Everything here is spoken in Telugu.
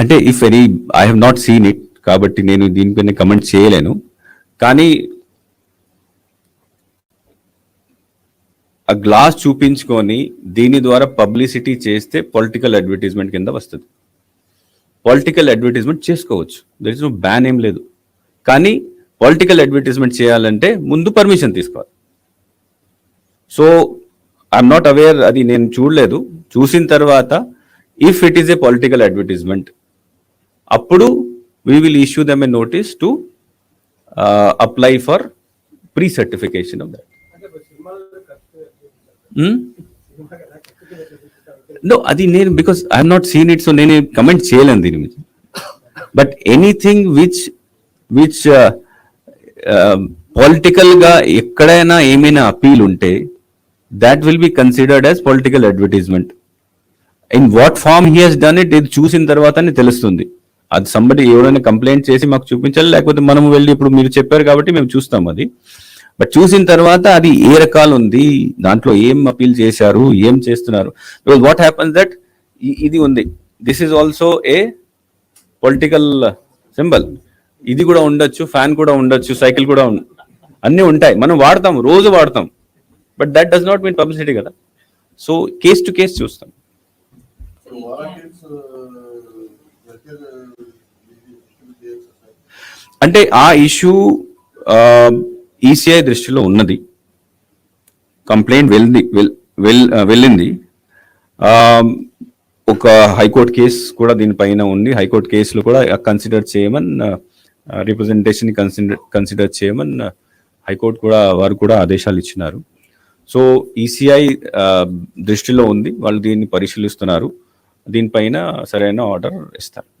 అంటే if any I have not seen it కాబట్టి నేను దీనిపైన కమెంట్ చేయలేను. కానీ ఆ గ్లాస్ చూపించుకొని దీని ద్వారా పబ్లిసిటీ చేస్తే పొలిటికల్ అడ్వర్టైజ్మెంట్ కింద వస్తుంది. పొలిటికల్ అడ్వర్టైజ్మెంట్ చేసుకోవచ్చు. దర్ ఇస్ నో బ్యాన్ ఏం లేదు. కానీ పొలిటికల్ అడ్వర్టైజ్మెంట్ చేయాలంటే ముందు పర్మిషన్ తీసుకోవాలి. సో ఐఎమ్ నాట్ అవేర్ అది నేను చూడలేదు. చూసిన తర్వాత if it is a political advertisement అప్పుడు we will issue them a notice to apply for pre certification of that no అది నేను because I'm not seen it so నేను కమెంట్ చేయలేను దీని మీద. బట్ ఎనీథింగ్ విచ్ విచ్ పొలిటికల్గా ఎక్కడైనా ఏమైనా అపీల్ ఉంటే that will be considered as political advertisement in what form he he's done it ఇది చూసిన తర్వాతనే తెలుస్తుంది. అది సంబడి ఎవరైనా కంప్లైంట్ చేసి మాకు చూపించాలి లేకపోతే మనం వెళ్ళి ఇప్పుడు మీరు చెప్పారు కాబట్టి మేము చూస్తాం అది. బట్ చూసిన తర్వాత అది ఏ రకాలు ఉంది దాంట్లో ఏం అపీల్ చేశారు ఏం చేస్తున్నారు? బికాజ్ వాట్ హ్యాపన్స్ దట్ ఇది ఉంది. This is also a political symbol ఇది కూడా ఉండొచ్చు ఫ్యాన్ కూడా ఉండొచ్చు సైకిల్ కూడా అన్నీ ఉంటాయి. మనం వాడతాం రోజు వాడతాం. But that does not mean publicity కదా. సో కేస్ టు కేస్ చూస్తాం. అంటే ఆ ఇష్యూ ఈసీఐ దృష్టిలో ఉన్నది. కంప్లైంట్ వెళ్ళింది వెల్ వెల్- వెళ్ళింది. ఒక హైకోర్టు కేసు కూడా దీనిపైన ఉంది. హైకోర్టు కేసులు కూడా కన్సిడర్ చేయమని రిప్రజెంటేషన్ కన్సిడర్ కన్సిడర్ చేయమని హైకోర్టు కూడా వారు కూడా ఆదేశాలు ఇచ్చినారు. సో ఈసీఐ దృష్టిలో ఉంది. వాళ్ళు దీన్ని పరిశీలిస్తున్నారు. దీనిపైన సరైన ఆర్డర్ ఇస్తారు.